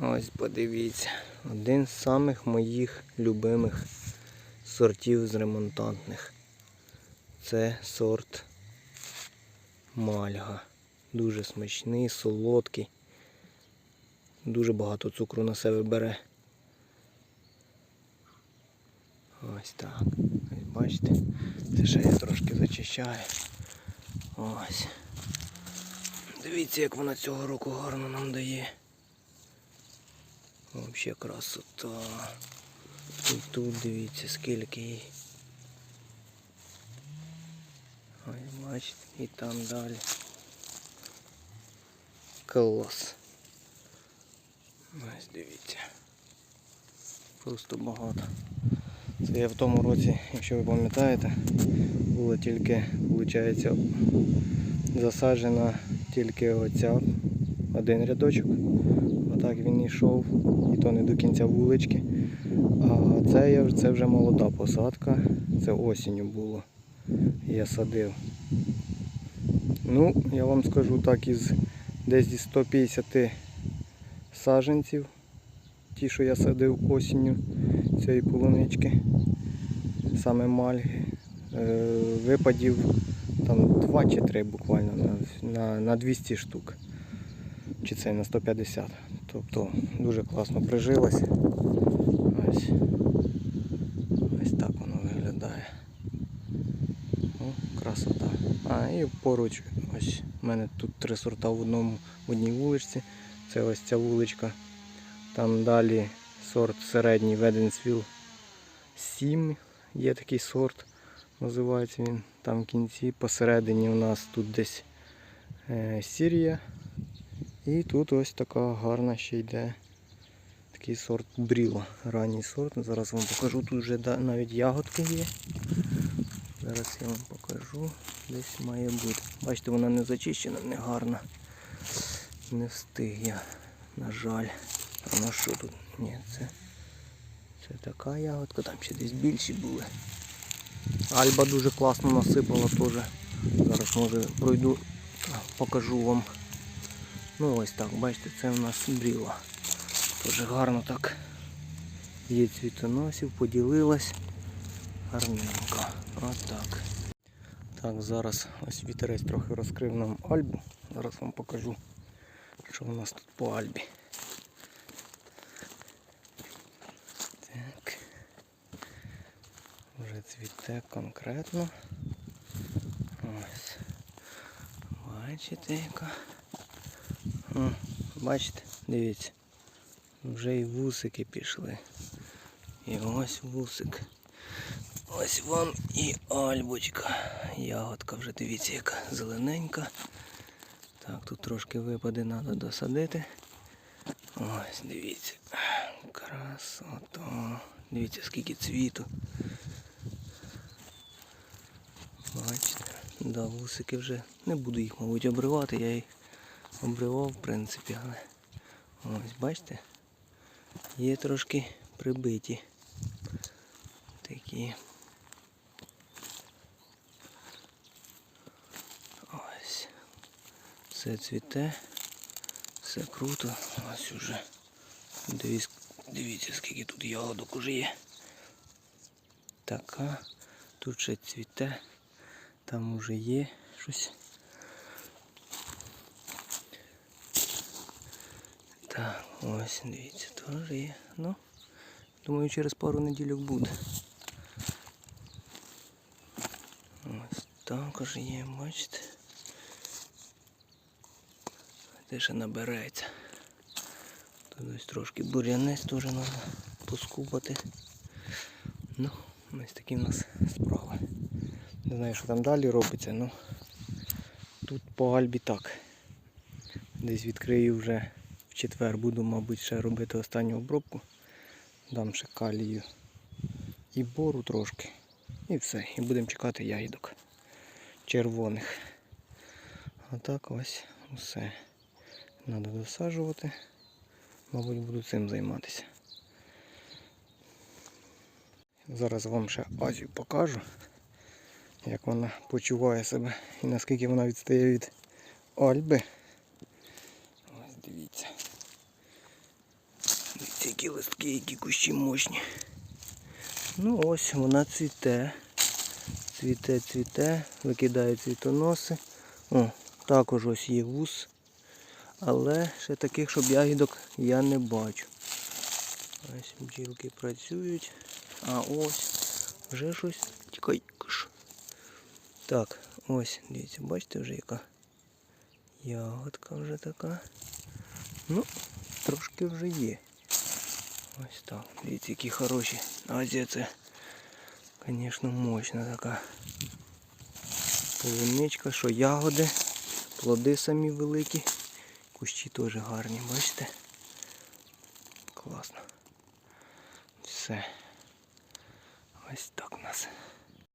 Ось подивіться. Один з самих моїх любимих сортів з ремонтантних. Це сорт Мальга. Дуже смачний, солодкий. Дуже багато цукру на себе бере. Ось так. Ось бачите? Це ще я трошки зачищаю. Ось. Дивіться, як вона цього року гарно нам дає. Взагалі красота. І тут дивіться скільки. Ось бачите, і там далі. Клас. Ось дивіться. Просто багато. Це я в тому році, якщо ви пам'ятаєте, було тільки, виходить, засаджена тільки оця один рядочок. Отак він йшов, і то не до кінця вулички. А це, це вже молода посадка, це осінню було. Я садив. Ну, я вам скажу так, із десь зі 150 саджанців, ті, що я садив осінню цієї полунички, саме мальги, е, випадів там 2 чи 3 буквально на, на, на 200 штук. Чи це на 150. Тобто дуже класно прижилось. Ось. Ось так воно виглядає. О, красота. А, і поруч, ось у мене тут три сорта в одному в одній вуличці. Це ось ця вуличка. Там далі сорт середній Веденсвіл 7. Є такий сорт, називається він. Там в кінці посередині у нас тут десь е, Сірія. І тут ось така гарна ще йде такий сорт бріла. Ранній сорт. Зараз вам покажу. Тут вже навіть ягодки є. Зараз я вам покажу. Десь має бути. Бачите, вона не зачищена, не гарна. Не встиг я, на жаль. А на що тут? Ні, це, це така ягодка, там ще десь більші були. Альба дуже класно насипала теж. Зараз може пройду, покажу вам. Ну ось так, бачите, це у нас бріла. Дуже гарно так. Є цвітоносів, поділилась. Гарненько. Ось так. Так, зараз ось вітерець трохи розкрив нам альбу. Зараз вам покажу, що у нас тут по альбі. Так. Вже цвіте конкретно. Ось. Бачите, яка. Бачите, дивіться. Вже і вусики пішли. І ось вусик. Ось вам і альбочка. Ягодка вже дивіться, яка зелененька. Так, тут трошки випади треба досадити. Ось, дивіться. Красота. Дивіться, скільки цвіту. Бачите, да, вусики вже. Не буду їх, мабуть, обривати, я їх обривав, в принципі, але ось бачите, є трошки прибиті. Такі. Ось. Все цвіте, все круто. Ось уже. Дивіться, дивіться, скільки тут ягодок уже є. Така. Тут ще цвіте. Там уже є щось. Так, ось, дивіться, теж є. Ну, думаю, через пару неділю буде. Ось також є, бачите. Те ще набереться. Тут ось трошки бур'янець теж треба поскубати. Ну, ось такі в нас справи. Не знаю, що там далі робиться, ну тут по Альбі так. Десь відкрию вже четвер, буду, мабуть, ще робити останню обробку. Дам ще калію і бору трошки. І все. І будемо чекати ягідок червоних. А так ось усе. Треба досаджувати. Мабуть, буду цим займатися. Зараз вам ще Азію покажу, як вона почуває себе і наскільки вона відстає від Альби. Ось дивіться. Які листки, які кущі мощні. Ну ось вона цвіте. Цвіте, цвіте, викидає цвітоноси. О, також ось є вус. Але ще таких, щоб ягідок я не бачу. Ось бджілки працюють. А ось вже щось. Тікай. Так, ось, дивіться, бачите вже яка ягодка вже така. Ну, трошки вже є. Ось так. Дивіться, які хороші. Азія це, звісно, мощна така полуничка, що ягоди, плоди самі великі. Кущі теж гарні, бачите? Класно. Все. Ось так у нас.